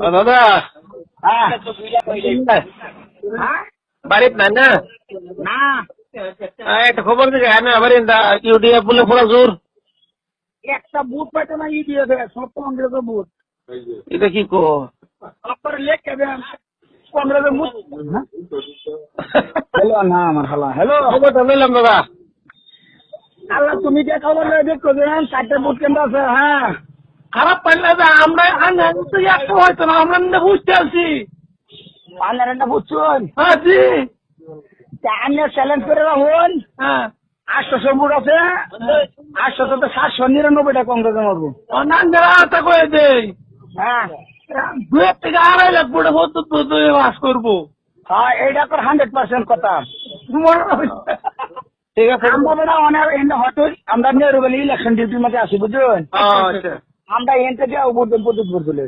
দাদা। হ্যাঁ। বাড়িত নাই না একটা খবর দিকে হ্যাঁ না বাড়ি ইউডিএফ বলে পুরো জোর। একটা বুথ পাইতে না ই সব কংগ্রেসের বুথ। এটা কি কো? আপনার লেখ দেন কংগ্রেসের বুথ। হ্যালো না আমার হালা। হ্যালো খবরটা নিলাম দাদা। আল্লাহ তুমি যে খবর দেখো দেন চারটে বুথ কেন্দ্র আছে হ্যাঁ। খারাপ পাইলে যে আমরা একটা হয়তো না আমরা নিয়ে বুঝতে আছি। পান্নারেন্টা বুঝছুন? হ্যাঁ জি। আমি চ্যালেঞ্জ করে রাখুন। হ্যাঁ। আটশোশো বুট আছে। আটশোশো তো সাতশো নিরানব্বইটা কংগ্রেসে মারবো নাঙ্গেরা করে দেই হ্যাঁ দু। এক থেকে আড়াই লাখ মতো তো বাস করব। হ্যাঁ এইটা তো হান্ড্রেড পার্সেন্ট কথা। ঠিক আছে আমরা বেটা হয়তো আমরা নেহরু ইলেকশন ডিউটির মধ্যে আছি বুঝলেন আচ্ছা। আমরা এন থেকে ভোট ভোট ভোট চলে